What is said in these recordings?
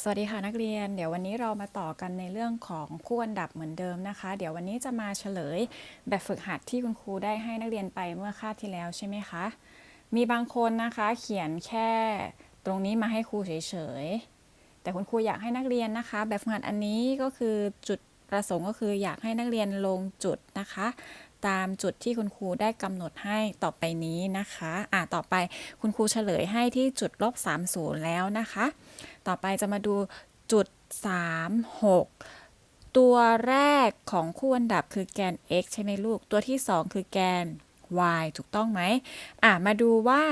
สวัสดีค่ะนักเรียน เดี๋ยววันนี้เรามาต่อกันในเรื่องของคู่อันดับเหมือนเดิมนะคะ เดี๋ยววันนี้จะมาเฉลยแบบฝึกหัดที่คุณครูได้ให้นักเรียนไปเมื่อคาบที่แล้วใช่ไหมคะ มีบางคนนะคะเขียนแค่ตรงนี้มาให้ครูเฉยๆ แต่คุณครูอยากให้นักเรียนนะคะ แบบฝึกหัดอันนี้ก็คือจุดประสงค์ก็คืออยากให้นักเรียนลงจุดนะคะ ตามจุดที่คุณครูได้กำหนดให้ต่อไปนี้นะคะอ่าต่อไปคุณครูเฉลยให้ที่จุดลบ30 แล้วนะคะ ต่อไปจะมาดูจุด 3 6 ตัวแรกของคู่อันดับคือแกน x ใช่ไหมลูก ตัวที่ 2 คือแกน y ถูกต้องไหมอะมาดูว่า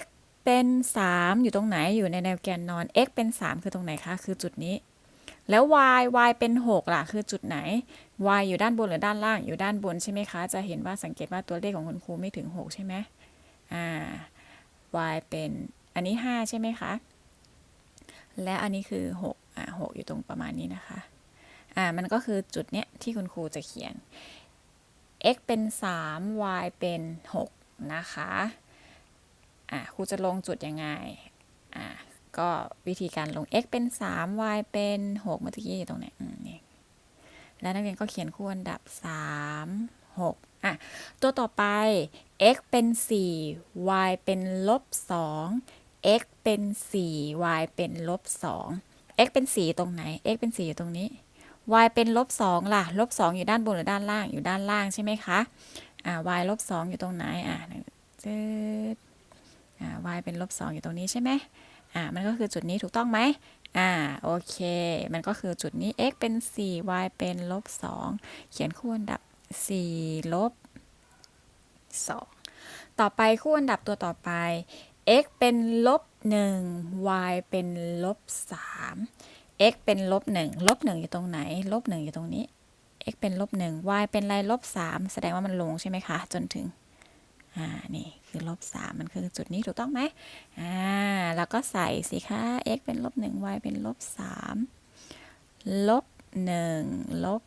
x เป็น 3 อยู่ตรงไหนอยู่ในแนวแกนนอน x เป็น 3 คือตรงไหนคะ คือจุดนี้ แล้ว y y เป็น 6 ล่ะ คือจุดไหน y อยู่ด้านบนหรือด้านล่าง อยู่ด้านบนใช่ไหมคะ จะเห็นว่าสังเกตว่าตัวเลขของคุณครูไม่ถึง 6 ใช่ไหมอ่า y เป็นอันนี้ 5 ใช่ไหมคะ และอันนี้คือ 6 อ่า6อยู่ตรงประมาณนี้นะคะ อ่า มันก็คือจุดเนี้ยที่คุณครูจะเขียน x เป็น 3 y เป็น 6 นะคะ อ่า ครูจะลงจุดยังไง อ่า ก็วิธีการลง x เป็น 3 y เป็น 6 เมื่อกี้อยู่ตรงไหนนี่แล้วนักเรียนก็เขียนคู่อันดับ 3 6อะตัวต่อไป x เป็น 4 y เป็นลบ 2 x เป็น 4 y เป็นลบ 2 x เป็น 4 ตรงไหน x เป็น 4 อยู่ตรงนี้ y เป็นลบ 2 ล่ะ ลบ 2 อยู่ด้านบนหรือด้านล่าง อยู่ด้านล่างใช่ไหมคะ อ่า y ลบ 2 อยู่ตรงไหน อ่าจืดอ่า y เป็นลบ 2 อยู่ตรงนี้ใช่ไหม อ่ามันก็คือจุดนี้ถูกต้องไหมอ่าโอเค มันก็คือจุดนี้ x เป็น 4 y เป็นลบ 2 เขียนคู่อันดับ 4 ลบ 2 ต่อไปคู่อันดับตัวต่อไป x เป็นลบ 1 y เป็นลบ 3 x เป็นลบ 1 ลบ 1 อยู่ตรงไหน ลบ 1 อยู่ตรงนี้ x เป็นลบ 1 y เป็นอะไรลบ 3 แสดงว่ามันลงใช่ไหมคะ จนถึง อ่า นี่ คือลบ3มันคือจุดนี้ถูกต้องไหมอ่าแล้วก็ใส่สิคะ x เป็นลบ1 y เป็นลบ3ลบ1ลบ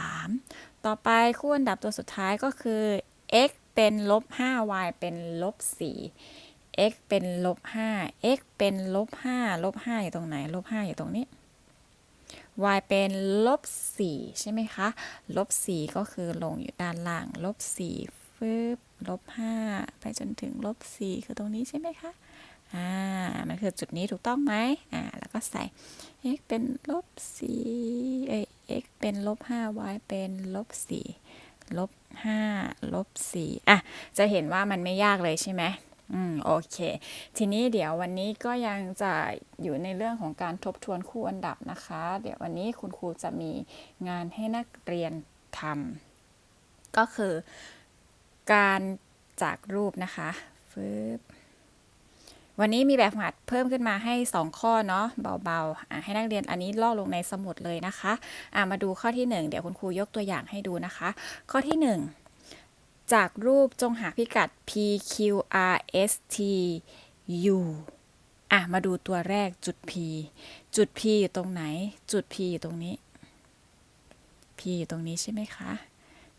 3ต่อไปคู่อันดับตัวสุดท้ายก็คือ x เป็นลบ5 y เป็นลบ4 x เป็นลบ5 x เป็นลบ5ลบ5อยู่ตรงไหนลบ5อยู่ตรงนี้ y เป็นลบ4ใช่ไหมคะ ลบ4ก็คือลงอยู่ด้านล่าง ลบ4 ฟึบลบ5ไปจนถึงลบ4คือตรงนี้ใช่ไหมคะ อ่า มันคือจุดนี้ถูกต้องไหมอ่า แล้วก็ใส่ x เป็นลบ4เอ้ย x เป็นลบ5 y เป็นลบ4ลบ5ลบ4อะ จะเห็นว่ามันไม่ยากเลยใช่ไหมอืม โอเค ทีนี้เดี๋ยววันนี้ก็ยังจะอยู่ในเรื่องของการทบทวนคู่อันดับนะคะ เดี๋ยววันนี้คุณครูจะมีงานให้นักเรียนทำก็คือ การจากรูปนะคะฟึบวันนี้มีแบบหัดเพิ่มขึ้นมาให้ 2 ข้อเนาะเบาๆให้นักเรียนอันนี้ลอกลงในสมุดเลยนะคะะมาดูข้อที่ 1 เดี๋ยวคุณครูยกตัวอย่างให้ดูนะคะ ข้อที่ 1 จากรูปจงหาพิกัด p q r s t u อะ มาดูตัวแรกจุด p จุด p อยู่ตรงไหน จุด p อยู่ตรงนี้ p อยู่ตรงนี้ใช่ไหมคะ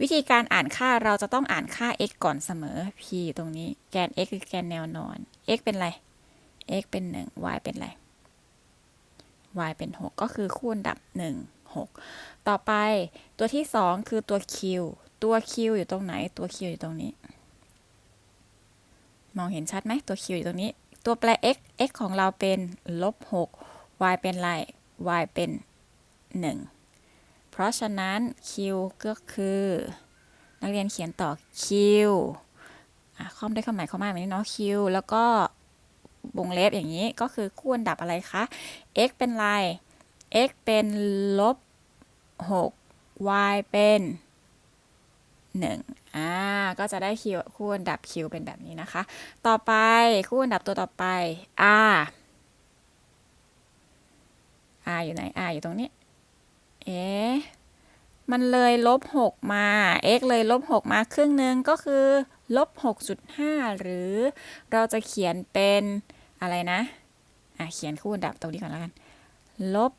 วิธีการอ่านค่าเราจะต้องอ่านค่า x ก่อนเสมอ p ตรงนี้แกน x คือแกนแนวนอน x เป็นไร x เป็น 1 y เป็นไร y เป็น 6 ก็คือคูณดับ 1 6 ต่อไปตัวที่ 2 คือตัว q ตัว q อยู่ตรงไหน ตัว q อยู่ตรงนี้ มองเห็นชัดไหมตัว q อยู่ตรงนี้ ตัวแปร x x ของเราเป็นลบ 6 y เป็นไร y เป็น 1 เพราะฉะนั้น q ก็คือ นักเรียนเขียนต่อ q อะข้อมได้ความหมายเข้ามาแบบนี้เนาะ q แล้วก็วงเล็บอย่างนี้ก็คือคู่อันดับอะไรคะ x เป็นไร x เป็นลบ 6 y เป็น1อ่าก็จะได้คิวคู่อันดับ q เป็นแบบนี้นะคะ ต่อไปคู่อันดับตัวต่อไป r r อยู่ไหน r อยู่ตรงนี้ เอ๊ะมันเลยลบ6มา x เลยลบ6มาครึ่งหนึ่งก็คือลบ6.5 หรือเราจะเขียนเป็นอะไรนะอะเขียนคู่อันดับตรงนี้ก่อนแล้วกันลบ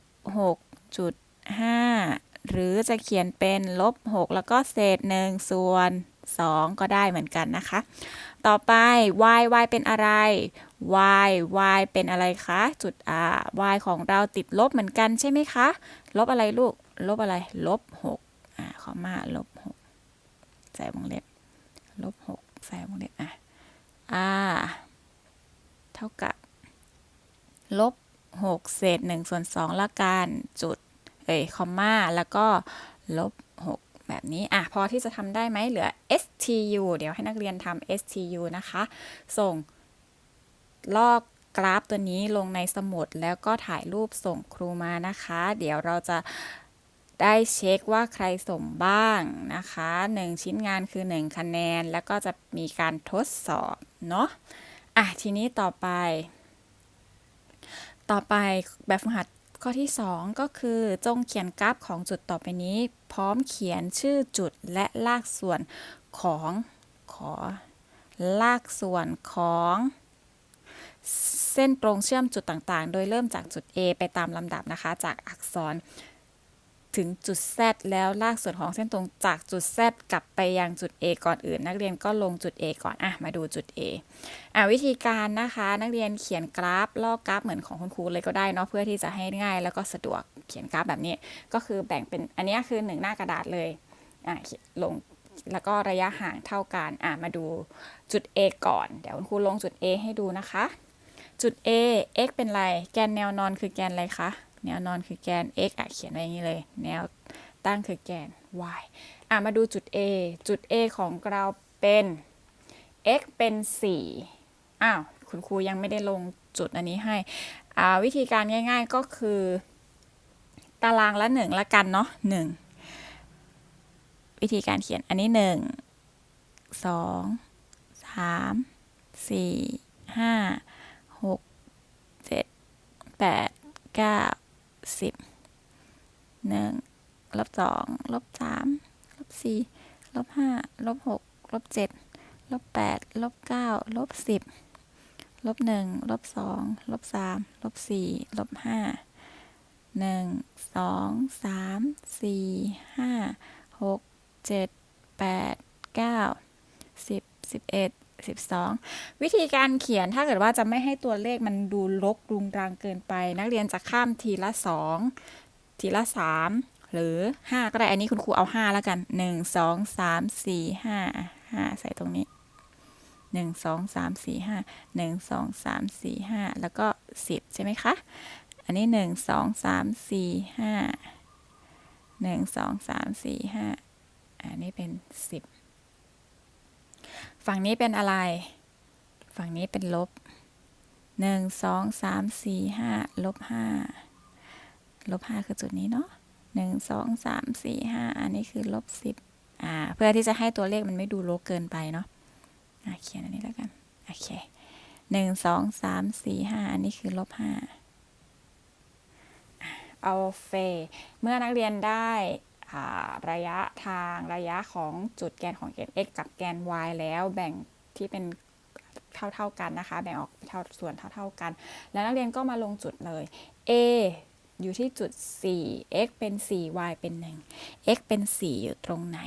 6.5 หรือจะเขียนเป็นลบ6แล้วก็เศษ1ส่วน 2 ก็ได้เหมือนกันนะคะ ต่อไป y y เป็นอะไร y y เป็นอะไรคะ จุด r y ของเราติดลบเหมือนกันใช่ไหมคะ ลบอะไรลูก ลบอะไร ลบ6อ่าขอมาลบ6ใส่วงเล็บ ลบ6ใส่วงเล็บอะ r เท่ากับ ลบ6เศษ1ส่วน2ละกัน จุด เอ้ย คอมมา แล้วก็ลบ แบบนี้อะพอที่จะทำได้ไหมเหลือ STU เดี๋ยวให้นักเรียนทำ STU นะคะ ส่งลอกกราฟตัวนี้ลงในสมุดแล้วก็ถ่ายรูปส่งครูมานะคะ เดี๋ยวเราจะได้เช็คว่าใครส่งบ้างนะคะ 1 ชิ้นงานคือ 1 คะแนน แล้วก็จะมีการทดสอบเนาะอะทีนี้ต่อไป ต่อไปแบบฝึกหัด ข้อที่ 2 ก็คือจงเขียนกราฟของจุดต่อไปนี้ พร้อมเขียนชื่อจุดและลากส่วนของขอ ลากส่วนของเส้นตรงเชื่อมจุดต่างๆ โดยเริ่มจากจุด A ไปตามลำดับนะคะ จากอักษร ถึงจุด Z แล้วลากส่วนของเส้นตรงจากจุด Z กลับไปยังจุด A ก่อนอื่น นักเรียนก็ลงจุด A ก่อนอะมาดูจุด A อะวิธีการนะคะนักเรียนเขียนกราฟลอกกราฟเหมือนของคุณครูเลยก็ได้เนาะเพื่อที่จะให้ง่าย แล้วก็สะดวกเขียนกราฟแบบนี้ ก็คือแบ่งเป็นอันนี้คือหนึ่งหน้ากระดาษเลยอะลงแล้วก็ระยะห่างเท่ากันอะมาดูจุด A ก่อน เดี๋ยวคุณครูลงจุด A ให้ดูนะคะ จุด A x เป็นไร แกนแนวนอนคือแกนอะไรคะ แนวนอนคือแกน x อะเขียนไว้อย่างนี้เลย แนวตั้งคือแกน y อะมาดูจุด A จุด A ของเราเป็น x เป็น 4 อ้าว คุณครูยังไม่ได้ลงจุดอันนี้ให้ อ่า วิธีการง่ายๆก็คือ ตารางละหนึ่งละกันเนาะหนึ่งวิธีการเขียนอันนี้หนึ่งสองสาม สิบหนึ่งลบสองลบสามลบสี่ลบห้าลบหกลบเจ็ดลบแปดลบเก้าลบสิบลบหนึ่งลบสองลบสามลบสี่ลบห้าหนึ่งสองสามสี่ห้าหกเจ็ดแปดเก้าสิบสิบเอ็ด สิบสองวิธีการเขียนถ้าเกิดว่าจะไม่ให้ตัวเลขมันดูรกรุงรังเกินไป นักเรียนจะข้ามทีละสองทีละสามหรือห้าก็ได้ อันนี้คุณครูเอาห้าแล้วกันหนึ่งสองสามสี่ห้าห้าใส่ตรงนี้หนึ่งสองสามสี่ห้าหนึ่งสองสามสี่ห้าแล้วก็สิบใช่ไหมคะ อันนี้หนึ่งสองสามสี่ห้าหนึ่งสองสามสี่ห้าอันนี้เป็นสิบ ฝั่งนี้เป็นอะไร ฝั่งนี้เป็นลบหนึ่งสองสามสี่ห้าลบห้าลบห้าคือจุดนี้เนาะหนึ่งสองสามสี่ห้าอันนี้คือลบสิบอ่าเพื่อที่จะให้ตัวเลขมันไม่ดูรกเกินไปเนาะอะเขียนอันนี้แล้วกัน โอเคหนึ่งสองสามสี่ห้าอันนี้คือลบห้าเอาเฟ เมื่อนักเรียนได้ ระยะทางระยะของจุดแกนของแกน x กับแกน y แล้วแบ่งที่เป็นเท่าๆกันนะคะ แบ่งออกเท่าส่วนเท่าๆกัน แล้วนักเรียนก็มาลงจุดเลย a อยู่ที่จุด 4 x เป็น 4 y เป็น 1 x เป็น 4 อยู่ตรงไหน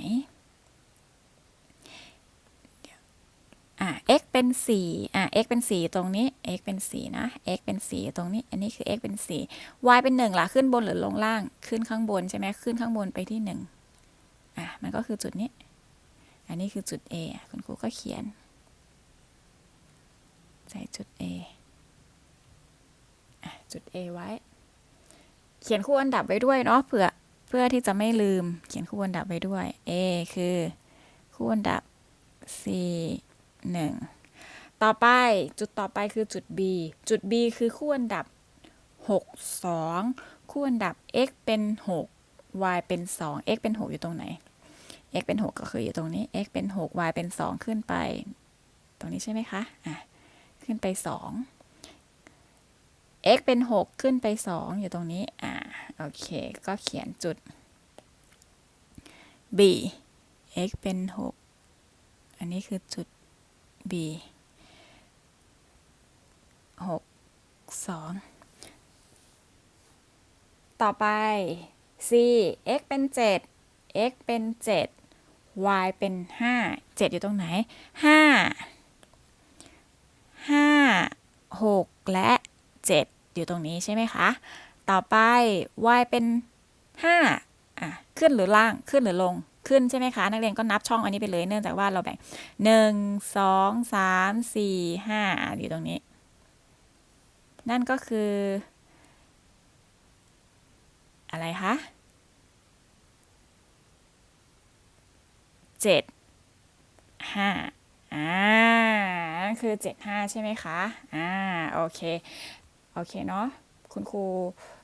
อะ x เป็น4อะ x เป็น 4 ตรงนี้ x เป็น 4 นะ x เป็น 4 ตรงนี้ อันนี้คือ x เป็น 4 y เป็น1ล่ะ ขึ้นบนหรือลงล่าง ขึ้นข้างบนใช่ไหมขึ้นข้างบนไปที่ 1 อะ มันก็คือจุดนี้ อันนี้คือจุด A คุณครูก็เขียน ใส่จุด A อะ จุด A ไว้ เขียนคู่อันดับไว้ด้วยเนาะ เผื่อ เพื่อที่จะไม่ลืม เขียนคู่อันดับไว้ด้วย A คือ คู่อันดับ4 1 ต่อไปจุดต่อไปคือจุด B จุด B คือคู่อันดับ 6 2 คู่อันดับ x เป็น 6 y เป็น 2 x เป็น 6 อยู่ตรงไหน x เป็น 6 ก็คืออยู่ตรงนี้ x เป็น 6 y เป็น 2 ขึ้นไป ตรงนี้ใช่ไหมคะอะขึ้นไป 2 x เป็น 6 ขึ้นไป 2 อยู่ตรงนี้อ่าโอเค ก็เขียนจุด b x เป็น 6 อันนี้คือจุด b หกสองต่อไป c x เป็น 7 x เป็น 7 y เป็น 5 7 อยู่ตรงไหน 5 5 6 และ 7 อยู่ตรงนี้ใช่ไหมคะ ต่อไป y เป็น 5 อะ ขึ้นหรือล่าง ขึ้นหรือลง ขึ้นใช่ไหมคะ นักเรียนก็นับช่องอันนี้ไปเลยเนื่องจากว่าเราแบ่ง1 2 3 4 5อะอยู่ตรงนี้ นั่นก็คือ อะไรคะเจ็ดห้าอ่านั่นคือเจ็ดห้าใช่ไหมคะ อ่า โอเค โอเคเนาะคุณครู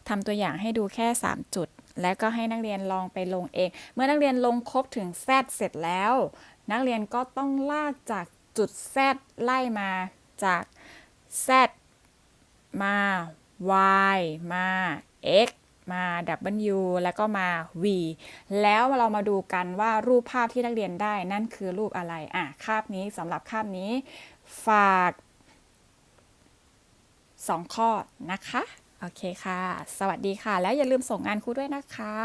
ทำตัวอย่างให้ดูแค่ 3 จุด แล้วก็ให้นักเรียนลองไปลงเอง เมื่อนักเรียนลงครบถึง Z เสร็จแล้ว นักเรียนก็ต้องลากจากจุด Z ไล่มาจาก Z มา y มา x มา w แล้วก็มา v แล้วเรามาดูกันว่ารูปภาพที่นักเรียนได้นั่นคือรูปอะไร อะ คาบนี้สำหรับคาบนี้ ฝาก 2 ข้อนะคะ โอเคค่ะ สวัสดีค่ะ แล้วอย่าลืมส่งงานครูด้วยนะคะ